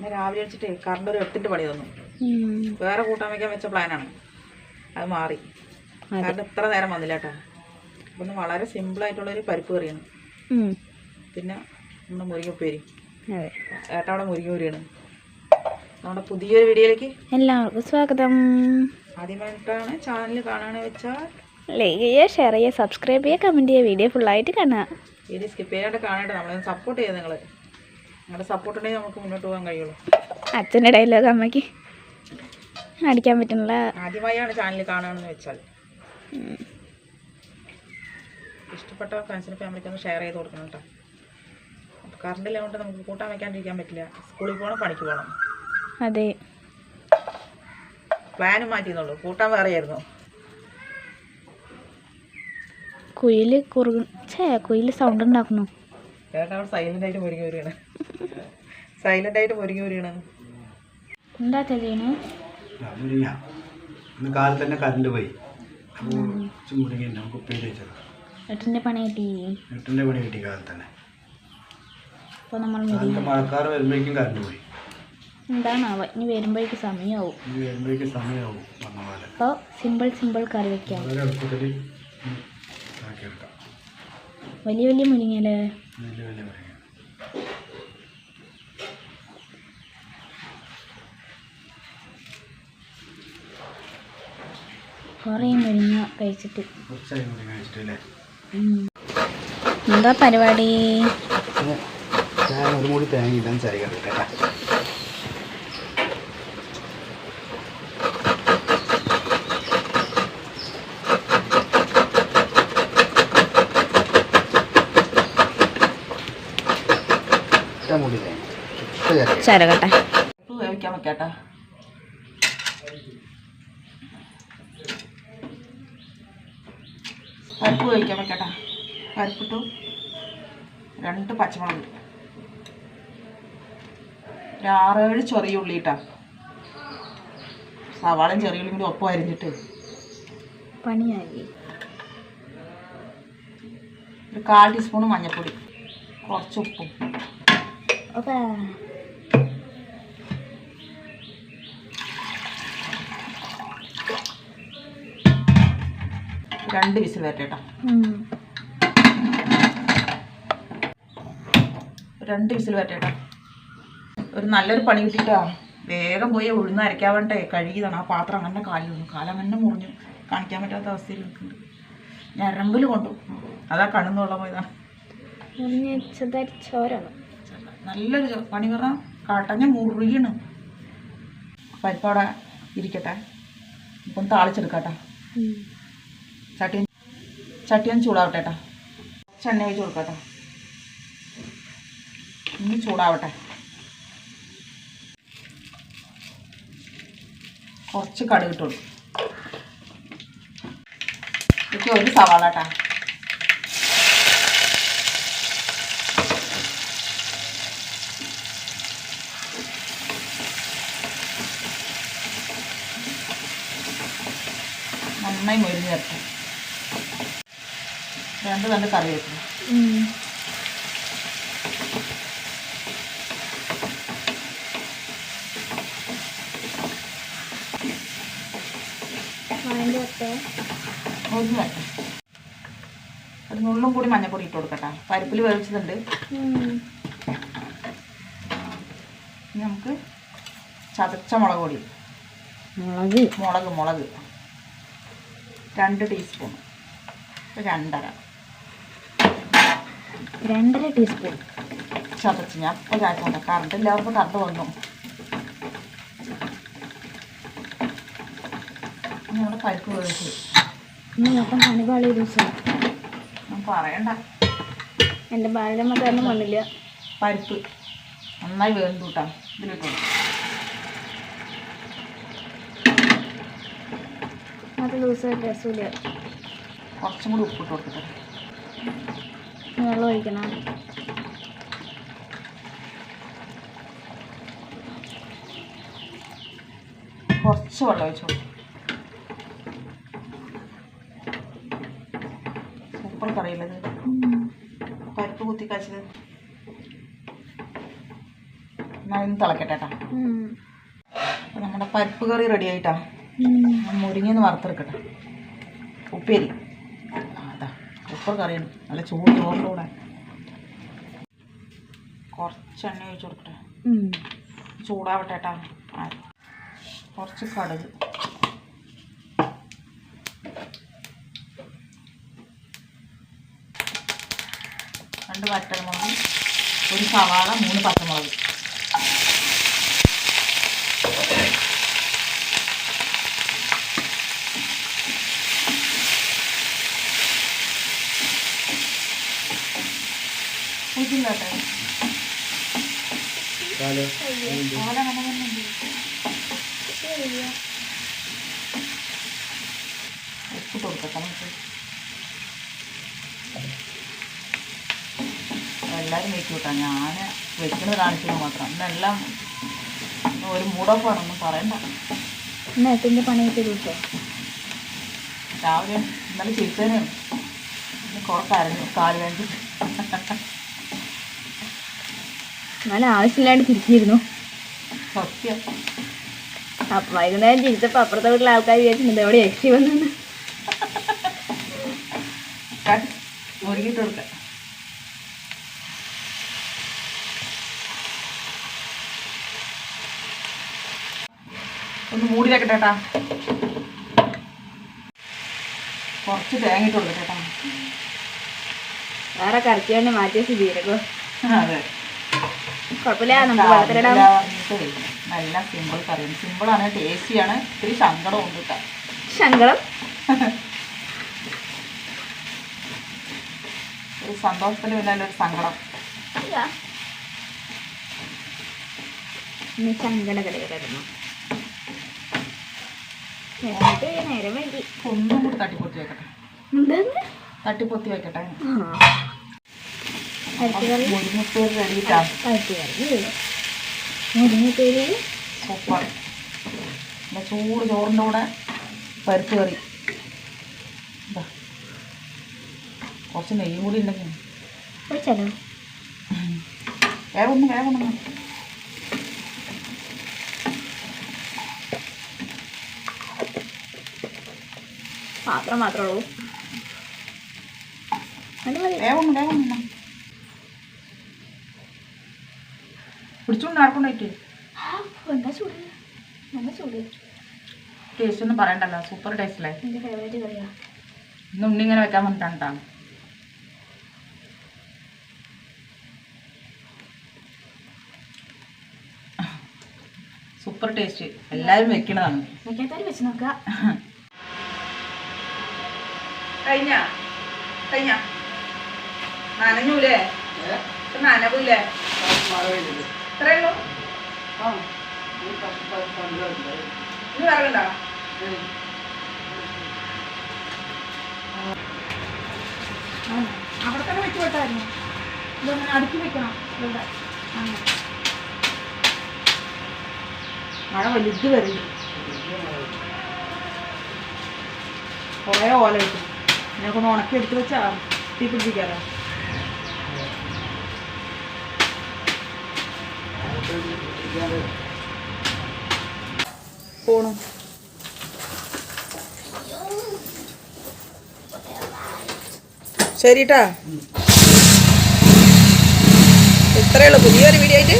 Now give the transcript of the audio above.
പിന്നെ രാവിലെ വെച്ചിട്ട് കറണ്ട് ഒരു എട്ടിന്റെ പണി തന്നു. വേറെ കൂട്ടാൻ വയ്ക്കാൻ വെച്ച പ്ലാനാണ് അത് മാറി. കാരണം ഇത്ര നേരം വന്നില്ല കേട്ടോ. അപ്പം വളരെ സിമ്പിളായിട്ടുള്ളൊരു പരിപ്പ് കറിയാണ്. പിന്നെ നമ്മുടെ മുരിങ്ങപ്പേരി. ഏട്ടാ അവിടെ മുരിങ്ങൂരിയാണ്. നമ്മുടെ പുതിയൊരു വീഡിയോയിലേക്ക് എല്ലാവർക്കും സ്വാഗതം. ആദ്യമായിട്ടാണ് ചാനൽ കാണാന്ന് വെച്ചാൽ ലൈക്ക് ചെയ്യുക ഷെയർ ചെയ്യുക സബ്സ്ക്രൈബ് ചെയ്യുക കമന്റ് ചെയ്യുക വീഡിയോ ഫുള്ളായിട്ട് കാണുക. വീഡിയോ സ്കിപ്പ് ചെയ്യാണ്ട് കാണേണ്ട. നമ്മളെ സപ്പോർട്ട് ചെയ്യുക നിങ്ങൾ നിങ്ങളുടെ സപ്പോർട്ട് ഉണ്ടെങ്കിൽ നമുക്ക് മുന്നോട്ട് പോകാൻ കഴിയുള്ളൂ. അച്ഛന്റെ ഡയലോഗ് അമ്മയ്ക്ക് അടിക്കാൻ പറ്റുന്നില്ല ആദ്യമായാണ് ചാനൽ കാണുകയെന്ന് വെച്ചാൽ. ഇഷ്ടപ്പെട്ട ഫ്രണ്ട്സിന് ഫാമിലിക്കൊന്ന് ഷെയർ ചെയ്ത് കൊടുക്കണം കേട്ടോ. അപ്പോൾ കറണ്ടില്ല കൊണ്ട് നമുക്ക് കൂട്ടാൻ വെക്കാണ്ടിരിക്കാൻ പറ്റില്ല. സ്കൂളിൽ പോകണം പണിക്ക് പോകണം. അതെ. പ്ലാനും മാറ്റിയെന്നുള്ളൂ. കൂട്ടാൻ വേറെയായിരുന്നു കുയിൽ കുറുക ഛേ കുയിൽ സൗണ്ട് ഉണ്ടാക്കുന്നു. ചേട്ടാ അവിടെ സൈലന്റ് ആയിട്ട് മുരുകി വരികയാണ് സൈലന്റ് ആയിട്ട് മുരിങ്ങ വരികയാണ് എന്താ ചെയ്യണേ മുരിങ്ങ ഇന്ന് തന്നെ കറണ്ട് പോയി. അപ്പോൾ കുറച്ച് മുരിങ്ങ ഉണ്ട്. നമുക്ക് ഉപ്പേരി വെച്ചത് എട്ടിന്റെ പണി കിട്ടി. എട്ടിന്റെ പണി കിട്ടി കാലത്ത് തന്നെ. അപ്പോൾ നമ്മൾ കാലത്ത് മഴക്കാറ് വരുമ്പോഴേക്കും കറണ്ട് പോയി. എന്താണാവോ? ഇനി വരുമ്പോഴേക്ക് സമയമാവും ഇനി വരുമ്പോഴേക്കും സമയമാവും പറഞ്ഞ പോലെ. അപ്പോൾ സിമ്പിൾ സിമ്പിൾ കറി വെക്കാം. വളരെ എളുപ്പത്തിൽ ആക്കിയെടുക്കാം വലിയ വലിയ മുരിങ്ങല്ലേ വലിയ വലിയ മുരിങ്ങ. കുറേ മുരിങ്ങ കഴിച്ചിട്ട്. എന്താ പരിപാടി? ഞാൻ ഒരു മൂടി തേങ്ങ ഇടാൻ ചായ കറിയിട്ടാ മൂടി തേങ്ങ ഇട്ട് ചായ ചരകട്ടെ പരിപ്പ് വേവിക്കാൻ വെക്കാട്ടാ പരിപ്പ് കഴിക്കാൻ വെക്കട്ടെ പരിപ്പിട്ടു. രണ്ട് പച്ചമുളക്. ഒരു ആറേഴ് ചെറിയ ഉള്ളി ഇട്ടാ. സവാളയും ചെറിയ ഉള്ളിയും കൂടി ഒപ്പം അരിഞ്ഞിട്ട്. പണിയായി. ഒരു കാൽ ടീസ്പൂൺ മഞ്ഞൾപ്പൊടി. കുറച്ച് ഉപ്പും. അതാ രണ്ട് വിസിൽ വരട്ടെ കേട്ടോ രണ്ട് വിസിൽ വരട്ടെ ഒരു നല്ലൊരു പണി കിട്ടിയിട്ടാ വേഗം പോയി ഉഴുന്ന് അരയ്ക്കാൻ വേണ്ടേ കഴുകിയതാണ്. ആ പാത്രം അങ്ങനെ കാലിൽ വന്നു കാലം അങ്ങനെ മുറിഞ്ഞു കാണിക്കാൻ പറ്റാത്ത അവസ്ഥയിൽ നിൽക്കുന്നുണ്ട്. ഞരമ്പിൽ കൊണ്ടു. അതാ കണ്ണുന്നുള്ള പോയതാണ്. നല്ലൊരു പണി പറഞ്ഞാൽ കാട്ടഞ്ഞ മുറിയണം പരിപ്പവിടെ ഇരിക്കട്ടെ. ഇപ്പം താളിച്ചെടുക്കട്ടെ. ചട്ടി ചട്ടി ഒന്ന് ചൂടാവട്ടെ കേട്ടോ ചെണ്ണ ഒഴിച്ച് കൊടുക്കട്ടെ ഇനി ചൂടാവട്ടെ. കുറച്ച് കടുക് ഇട്ടോളൂ ഇതൊക്കെ ഒരു സവാള കേട്ടോ നന്നായി മൊരിഞ്ഞ് ചേർക്കും രണ്ട് നല്ല കറി വെക്കും. ഒന്ന് വെക്കാം ഒരു നുള്ളും കൂടി മഞ്ഞപ്പൊടി ഇട്ട് കൊടുക്കട്ടെ. പരിപ്പിൽ വേവിച്ചതുണ്ട്. നമുക്ക് ചതച്ച മുളക് പൊടി. മുളക്? മുളക് മുളക്. രണ്ട് ടീസ്പൂൺ. രണ്ടര. രണ്ടര ടീസ്പൂൺ ചതച്ച് ഞാൻ ഒരാഴ്ച കറണ്ട് ഇല്ലാത്തപ്പോൾ കറണ്ട് വന്നു. നമ്മുടെ പരിപ്പ് വേവിച്ച് ഇന്ന് മൊത്തം പണിപാളി ദിവസം ഞാൻ പറയണ്ട. എന്റെ ബാലരമ്മ കാരണം വന്നില്ല. പരിപ്പ് നന്നായി വേണ്ടു കേട്ടോ ഇതിലിട്ടു അത് ദിവസം രസമില്ല. കുറച്ചും കൂടി ഉപ്പിട്ട് കൊടുക്കട്ടെ വെള്ളം ഒഴിക്കണം കുറച്ച് വെള്ളം ഒഴിച്ചു സൂപ്പർ കറിയുള്ളത് പരിപ്പ് കുത്തി കാച്ചത് ഒന്ന് തിളക്കട്ടെ കേട്ടോ നമ്മുടെ പരിപ്പ് കറി റെഡി ആയിട്ടാ. മുരിങ്ങന്ന് വറുത്തെടുക്കട്ടെ. ഉപ്പേരി. ഉപ്പർ കറിയാണ് നല്ല ചൂട് ചോറിന്റെ കൂടെ കുറച്ച് എണ്ണ ഒഴിച്ചു കൊടുക്കട്ടെ. ചൂടാവട്ടെ കേട്ടാ കുറച്ച് കടുക്. രണ്ട് വറ്റൽമുളക് ഒരു സവാള മൂന്ന് പച്ചമുളക്. ഇതില്ല വെച്ചു കൊടുക്കട്ടെ നമുക്ക് എല്ലാവരും വിട്ടാ ഞാൻ വെക്കുന്നത് കാണിച്ചത് മാത്രം. ഇന്നെല്ലാം ഒരു മൂടപ്പാണെന്നും പറയണ്ട. പണിയൊക്കെ കിട്ടോ രാവിലെ ഇന്നലെ ചിരിച്ചതിന് ഇന്ന് കുറക്കായിരുന്നു കാൽ വേണ്ടി എന്നാലും ആവശ്യമില്ലാണ്ട് തിരിച്ചിരുന്നു. അപ്പം വൈകുന്നേരം തിരിച്ചപ്പോൾ അപ്പുറത്തെ വീട്ടിലെ ആൾക്കാർ വിചാരിച്ചിട്ടുണ്ട് എവിടെ യക്ഷി കാട്ട് മുറുകിയിട്ട് ഒന്ന് മൂടി വെക്കട്ടെ കേട്ടാ കുറച്ച് തേങ്ങ ഇട്ട് കൊടുക്കട്ടെ വേറെ കറക്കിയാണ്ട് മാറ്റി മാറ്റിയ സ്ഥിതി അതെ. കുഴപ്പമില്ല നമുക്ക് വെള്ളത്തിലിടാം നല്ല സിമ്പിൾ കറിയാണ് സിമ്പിളാണ് ടേസ്റ്റിയാണ് ഇത്തിരി ശങ്കടം ഉണ്ട് കേട്ടോ. ഒരു സന്തോഷത്തിന് പിന്നെ ഒരു സങ്കടം. നേരം വൈകി. ഒന്നും കൂടി തട്ടിപ്പൊത്തി വെക്കട്ടെ. തട്ടിപ്പൊത്തി വെക്കട്ടെ. മുരിങ്ങപ്പേര് റെഡിയിട്ടാ അരച്ചുകറി മുരിങ്ങപ്പേര് സൂപ്പർ. പിന്നെ ചൂട് ചോറിന്റെ കൂടെ പരിപ്പ് കറി. കുറച്ച് നെയ്യും കൂടി ഉണ്ടെങ്കിൽ. വേഗം വേഗം പാത്രം മാത്രമേ ഉള്ളൂ. വേഗം വേഗം ഒന്ന് പിടിച്ചുകൊണ്ട് ആ, എന്താ ചൂട്? നല്ല ചൂട്? ടേസ്റ്റ് ഒന്നും പറയണ്ടല്ലോ സൂപ്പർ ടേസ്റ്റ് അല്ലേ? എന്റെ ഫേവറേറ്റ് കറിയാ. ഇന്ന് ഉണ്ണി ഇങ്ങനെ വെക്കാൻ വന്നിട്ടാണ് സൂപ്പർ ടേസ്റ്റ് എല്ലാവരും വെക്കണതാണ്. വെക്കാത്താലും വെച്ച് നോക്കുക കഴിഞ്ഞ? കഴിഞ്ഞ? നനഞ്ഞൂലേ? നനവില്ലേ? ഇത്രേ ഉള്ളൂ ഇനി വിറകുണ്ടോ അവിടെ തന്നെ വെച്ച് വിട്ടായിരുന്നു. ഇതങ്ങനെ അടുക്കി വെക്കണം. ഇവിടെ. മഴ വലുത് വരുന്നു കുറേ ഓല കിട്ടും. എന്നെ കൊണ്ട് ഉണക്കി എടുത്ത് വെച്ചാ തീ പിടിപ്പിക്കാലോ പോണു. ശരിട്ടാ. ഇത്രയേ ഉള്ളൂ. പുതിയൊരു വീഡിയോ ആയിട്ട്